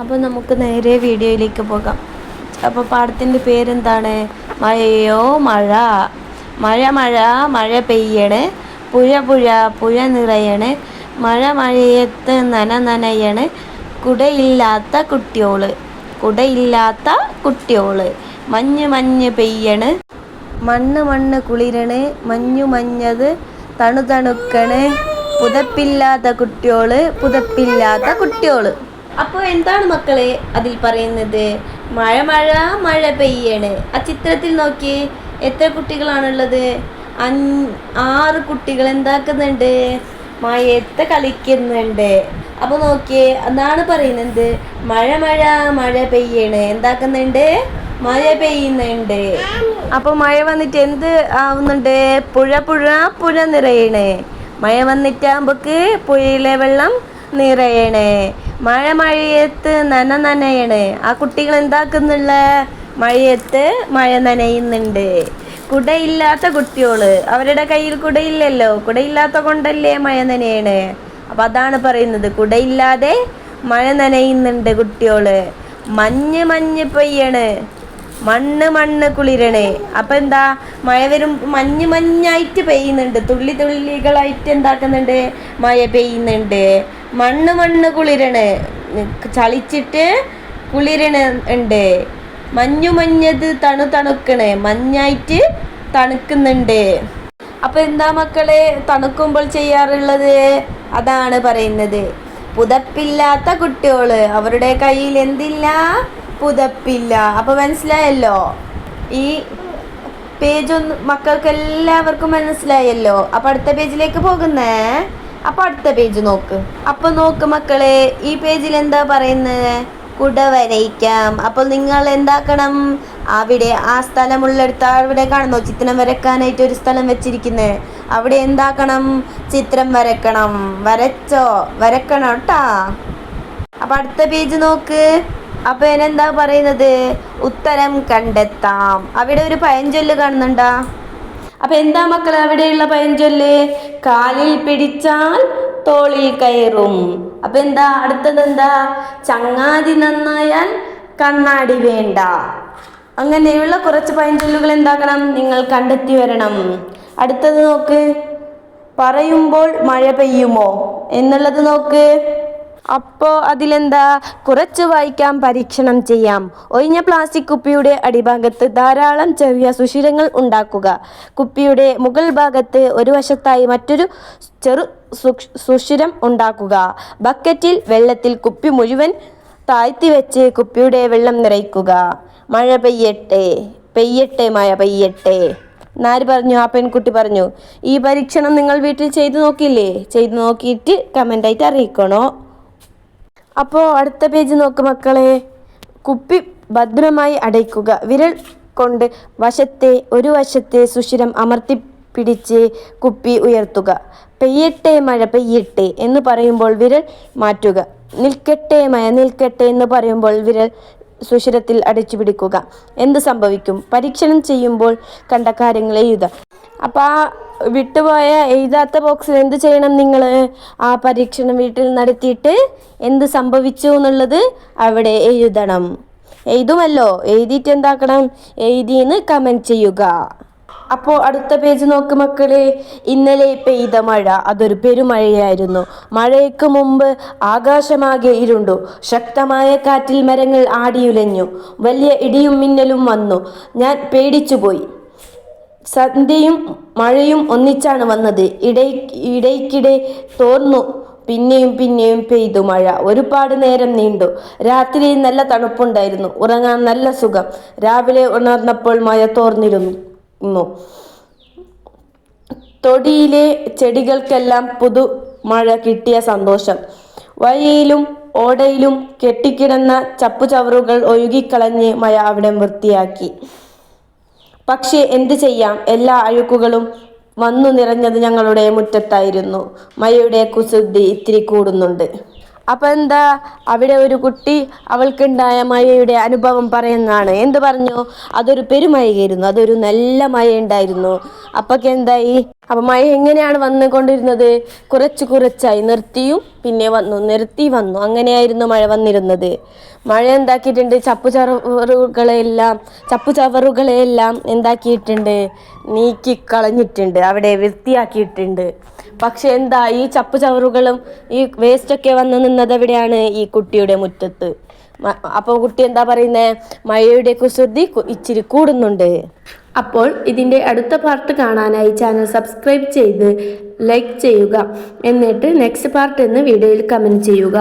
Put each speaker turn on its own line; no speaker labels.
അപ്പോൾ നമുക്ക് നേരെ വീഡിയോയിലേക്ക് പോകാം. അപ്പോൾ പാടത്തിന്റെ പേരെന്താണ്? മഴയോ മഴ? മഴ മഴ മഴ പെയ്യണ്. പുഴ പുഴ പുഴ നിറയണേ. മഴ മഴയത്ത് നന നനയണേ. കുടയില്ലാത്ത കുട്ടിയോൾ. കുടയില്ലാത്ത കുട്ടിയോൾ. മഞ്ഞ് മഞ്ഞ് പെയ്യണ്. മണ്ണ് മണ്ണ് കുളിരണ്. മഞ്ഞു മഞ്ഞത് തണു തണുക്കണ് പുതപ്പില്ലാത്ത കുട്ടിയോൾ പുതപ്പില്ലാത്ത കുട്ടിയോൾ. അപ്പോൾ എന്താണ് മക്കളെ അതിൽ പറയുന്നത്? മഴ മഴ മഴ പെയ്യണ്. ആ ചിത്രത്തിൽ നോക്കി എത്ര കുട്ടികളാണുള്ളത്? അഞ്ച് ആറ് കുട്ടികൾ എന്താക്കുന്നുണ്ട്? മഴയത്ത് കളിക്കുന്നുണ്ട്. അപ്പോൾ നോക്കിയേ അതാണ് പറയുന്നത്. മഴ മഴ മഴ പെയ്യണ്. എന്താക്കുന്നുണ്ട്? മഴ പെയ്യുന്നുണ്ട്. അപ്പൊ മഴ വന്നിട്ട് എന്ത് ആവുന്നുണ്ട്? പുഴ പുഴ പുഴ നിറയണേ. മഴ വന്നിട്ടാകുമ്പോക്ക് പുഴയിലെ വെള്ളം നിറയണേ. മഴ മഴയത്ത് നന നനയണ്. ആ കുട്ടികൾ എന്താക്കുന്നുള്ള? മഴയത്ത് മഴ നനയുന്നുണ്ട്. കുടയില്ലാത്ത കുട്ടിയോൾ. അവരുടെ കയ്യിൽ കുടയില്ലല്ലോ. കുടയില്ലാത്ത കൊണ്ടല്ലേ മഴ നനയണ്? അപ്പൊ അതാണ് പറയുന്നത്. കുടയില്ലാതെ മഴ നനയുന്നുണ്ട് കുട്ടിയോൾ. മഞ്ഞ് മഞ്ഞ് പെയ്യണ്. മണ്ണ് മണ്ണ് കുളിരണേ. അപ്പൊ എന്താ? മഴ വരും മഞ്ഞ് മഞ്ഞായിട്ട് പെയ്യുന്നുണ്ട്. തുള്ളി തുള്ളികളായിട്ട് എന്താക്കുന്നുണ്ട്? മഴ പെയ്യുന്നുണ്ട്. മണ്ണ് മണ്ണ് കുളിരണ്. ചളിച്ചിട്ട് കുളിരണ് ഉണ്ട് മഞ്ഞു മഞ്ഞത് തണു തണുക്കണ്. മഞ്ഞായിട്ട് തണുക്കുന്നുണ്ട്. അപ്പൊ എന്താ മക്കളെ തണുക്കുമ്പോൾ ചെയ്യാറുള്ളത്? അതാണ് പറയുന്നത്. പുതപ്പില്ലാത്ത കുട്ടികൾ അവരുടെ കയ്യിൽ എന്തില്ല? പുതപ്പില്ല. അപ്പൊ മനസ്സിലായല്ലോ? ഈ പേജ് ഒന്ന് മക്കൾക്ക് എല്ലാവർക്കും മനസ്സിലായല്ലോ? അപ്പൊ അടുത്ത പേജിലേക്ക് പോകുന്നേ. അപ്പൊ അടുത്ത പേജ് നോക്ക്. അപ്പൊ നോക്ക് മക്കളെ ഈ പേജിൽ എന്താ പറയുന്നത് കുട വരയ്ക്കാം. അപ്പോൾ നിങ്ങൾ എന്താക്കണം? അവിടെ ആ സ്ഥലമുള്ളടുത്ത് അവിടെ കാണുന്നു? ചിത്രം വരക്കാനായിട്ട് ഒരു സ്ഥലം വെച്ചിരിക്കുന്നത് അവിടെ എന്താക്കണം? ചിത്രം വരക്കണം വരച്ചോ? വരക്കണം കേട്ടാ അപ്പൊ അടുത്ത പേജ് നോക്ക്. അപ്പൊ എന്നെന്താ പറയുന്നത്? ഉത്തരം കണ്ടെത്താം. അവിടെ ഒരു പഴഞ്ചൊല്ല് കാണുന്നുണ്ടാ? അപ്പൊ എന്താ മക്കൾ അവിടെയുള്ള പഴഞ്ചൊല്ല്? കാലിൽ പിടിച്ചാൽ തോളിൽ കയറും. അപ്പൊ എന്താ? അടുത്തത് എന്താ? ചങ്ങാതി നന്നായാൽ കണ്ണാടി വേണ്ട. അങ്ങനെയുള്ള കുറച്ച് പഴഞ്ചൊല്ലുകൾ എന്താക്കണം? നിങ്ങൾ കണ്ടെത്തി വരണം. അടുത്തത് നോക്ക്. പറയുമ്പോൾ മഴ പെയ്യുമോ? എന്നുള്ളത് നോക്ക്. അപ്പോ അതിലെന്താ? കുറച്ച് വായിക്കാം പരീക്ഷണം ചെയ്യാം. ഒഴിഞ്ഞ പ്ലാസ്റ്റിക് കുപ്പിയുടെ അടിഭാഗത്ത് ധാരാളം ചെറിയ സുഷിരങ്ങൾ ഉണ്ടാക്കുക. കുപ്പിയുടെ മുകൾ ഭാഗത്ത് ഒരു വശത്തായി മറ്റൊരു ചെറു സുഷിരം ഉണ്ടാക്കുക. ബക്കറ്റിൽ വെള്ളത്തിൽ കുപ്പി മുഴുവൻ താഴ്ത്തി വെച്ച് കുപ്പിയുടെ വെള്ളം നിറയ്ക്കുക. മഴ പെയ്യട്ടെ പെയ്യട്ടെ മഴ പെയ്യട്ടെ. നാര് പറഞ്ഞു ആ പെൺകുട്ടി പറഞ്ഞു ഈ പരീക്ഷണം നിങ്ങൾ വീട്ടിൽ ചെയ്തു നോക്കിയില്ലേ? ചെയ്തു നോക്കിയിട്ട് കമന്റായിട്ട് അറിയിക്കണോ? അപ്പോൾ അടുത്ത പേജ് നോക്ക് മക്കളെ. കുപ്പി ഭദ്രമായി അടയ്ക്കുക. വിരൽ കൊണ്ട് വശത്തെ ഒരു വശത്തെ സുഷിരം അമർത്തി പിടിച്ച് കുപ്പി ഉയർത്തുക. പെയ്യട്ടെ മഴ പെയ്യട്ടെ എന്ന് പറയുമ്പോൾ വിരൽ മാറ്റുക. നിൽക്കട്ടെ മഴ നിൽക്കട്ടെ എന്ന് പറയുമ്പോൾ വിരൽ സുഷിരത്തിൽ അടച്ചു പിടിക്കുക. എന്ത് സംഭവിക്കും? പരീക്ഷണം ചെയ്യുമ്പോൾ കണ്ട കാര്യങ്ങൾ എഴുതുക. അപ്പം ആ വിട്ടുപോയ എഴുതാത്ത ബോക്സിൽ എന്ത് ചെയ്യണം നിങ്ങൾ ആ പരീക്ഷണം വീട്ടിൽ നടത്തിയിട്ട് എന്ത് സംഭവിച്ചു എന്നുള്ളത് അവിടെ എഴുതണം. എഴുതുമല്ലോ? എഴുതിയിട്ട് എന്താക്കണം? എഴുതിയെന്ന് കമന്റ് ചെയ്യുക. അപ്പോൾ അടുത്ത പേജ് നോക്ക് മക്കളെ. ഇന്നലെ പെയ്ത മഴ. അതൊരു പെരുമഴയായിരുന്നു. മഴയ്ക്ക് മുമ്പ് ആകാശമാകെ ഇരുണ്ടു. ശക്തമായ കാറ്റിൽ മരങ്ങൾ ആടിയുലഞ്ഞു. വലിയ ഇടിയും മിന്നലും വന്നു. ഞാൻ പേടിച്ചുപോയി. സന്ധ്യയും മഴയും ഒന്നിച്ചാണ് വന്നത്. ഇടയ് ഇടയ്ക്കിടെ തോർന്നു. പിന്നെയും പിന്നെയും പെയ്തു മഴ. ഒരുപാട് നേരം നീണ്ടു. രാത്രി നല്ല തണുപ്പുണ്ടായിരുന്നു. ഉറങ്ങാൻ നല്ല സുഖം. രാവിലെ ഉണർന്നപ്പോൾ മഴ തോർന്നിരുന്നു. തൊടിയിലെ ചെടികൾക്കെല്ലാം പുതു മഴ കിട്ടിയ സന്തോഷം. വഴിയിലും ഓടയിലും കെട്ടിക്കിടന്ന ചപ്പുചവറുകൾ ഒഴുകിക്കളഞ്ഞ് മഴ അവിടെ വൃത്തിയാക്കി. പക്ഷേ എന്ത് ചെയ്യാം? എല്ലാ അഴുക്കുകളും വന്നു നിറഞ്ഞത് ഞങ്ങളുടെ മുറ്റത്തായിരുന്നു. മഴയുടെ കുസൃതി ഇത്തിരി കൂടുന്നുണ്ട്. അപ്പൊ എന്താ? അവിടെ ഒരു കുട്ടി അവൾക്കുണ്ടായ മയയുടെ അനുഭവം പറയുന്നതാണ്. എന്ത് പറഞ്ഞു? അതൊരു പെരുമഴയായിരുന്നു. അതൊരു നല്ല മഴ ഉണ്ടായിരുന്നു അപ്പൊക്കെ എന്തായി? അപ്പൊ മഴ എങ്ങനെയാണ് വന്നുകൊണ്ടിരുന്നത്? കുറച്ച് കുറച്ചായി. നിർത്തിയും പിന്നെ വന്നു നിർത്തി വന്നു. അങ്ങനെയായിരുന്നു മഴ വന്നിരുന്നത്. മഴ എന്താക്കിയിട്ടുണ്ട്? ചപ്പു ചവറുകളെല്ലാം ചപ്പു ചവറുകളെല്ലാം എന്താക്കിയിട്ടുണ്ട്? നീക്കി കളഞ്ഞിട്ടുണ്ട് അവിടെ വൃത്തിയാക്കിയിട്ടുണ്ട്. പക്ഷെ എന്താ ഈ ചപ്പു ചവറുകളും ഈ വേസ്റ്റൊക്കെ വന്ന് നിന്നത് എവിടെയാണ്? ഈ കുട്ടിയുടെ മുറ്റത്ത്. അപ്പോൾ കുട്ടി എന്താ പറയുന്നേ? മഴയുടെ കുസൃതി ഇച്ചിരി കൂടുന്നുണ്ട്. അപ്പോൾ ഇതിന്റെ അടുത്ത പാർട്ട് കാണാനായി ചാനൽ സബ്സ്ക്രൈബ് ചെയ്ത് ലൈക്ക് ചെയ്യുക. എന്നിട്ട് നെക്സ്റ്റ് പാർട്ട് എന്ന് വീഡിയോയിൽ കമന്റ് ചെയ്യുക.